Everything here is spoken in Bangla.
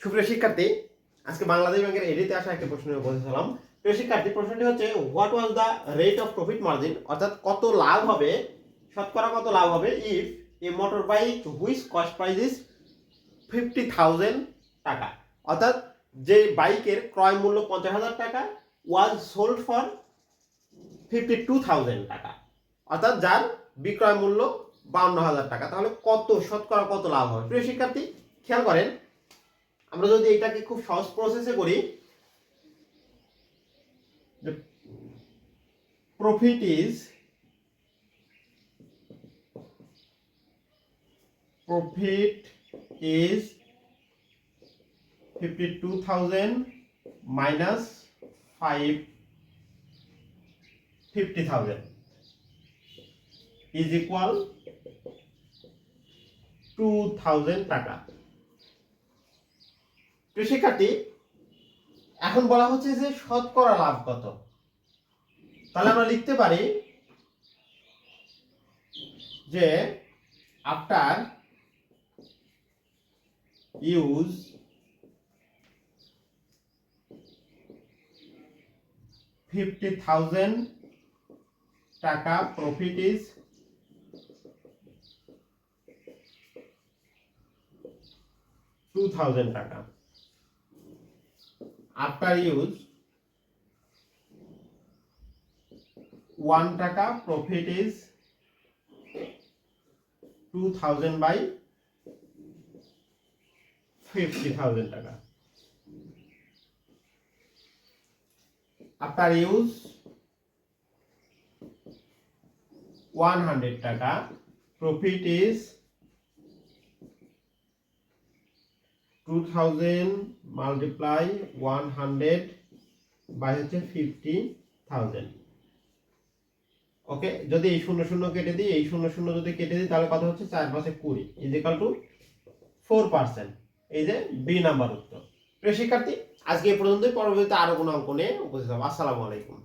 সুপ্রিয় শিক্ষার্থী, আজকে বাংলাদেশ ব্যাংকের এডিতে আসা একটা প্রশ্ন উপস্থিত প্রিয় শিক্ষার্থী, প্রশ্নটি হচ্ছে what was the rate of profit margin অর্থাৎ কত লাভ হবে, শতকরা কত লাভ হবে if a motor bike which cost price is fifty thousand টাকা? অর্থাৎ যে বাইকের ক্রয় মূল্য পঞ্চাশ হাজার টাকা was sold for fifty two thousand টাকা। অর্থাৎ যার বিক্রয় মূল্য বাউন্ন হাজার টাকা। তাহলে কত, শতকরা কত লাভ হবে? প্রিয় শিক্ষার্থী, খেয়াল করেন আমরা যদি এটাকে খুব সহজ প্রসেসে করি profit is profit is fifty two thousand minus five fifty thousand is equal to thousand টাকা। প্রিয় শিক্ষার্থী, এখন বলা হচ্ছে যে শতকরা লাভ কত? তাহলে আমরা লিখতে পারি যে আফটার ইউজ ফিফটি থাউজেন্ড টাকা প্রফিট ইজ টু থাউজেন্ড টাকা। আটটা ইউজ ওয়ান টাকা profit is two thousand by fifty thousand টাকা। ইউজ ওয়ান হান্ড্রেড টাকা প্রফিট ইজ 2000 মাল্টিপ্লাই 100 বাই হচ্ছে 50000 ওকে যদি এই শূন্য শূন্য কেটে দিই, এই শূন্য শূন্য যদি কেটে দিই, তাহলে কত হচ্ছে চার পাশে কুড়ি is equal to four percent এই যে বি নাম্বার উত্তর। প্রিয় শিক্ষার্থী, আজকে এই পর্যন্তই। পরবর্তীতে আরও কোনো অঙ্ক নিয়ে উপস্থিত হব। আসসালামু আলাইকুম।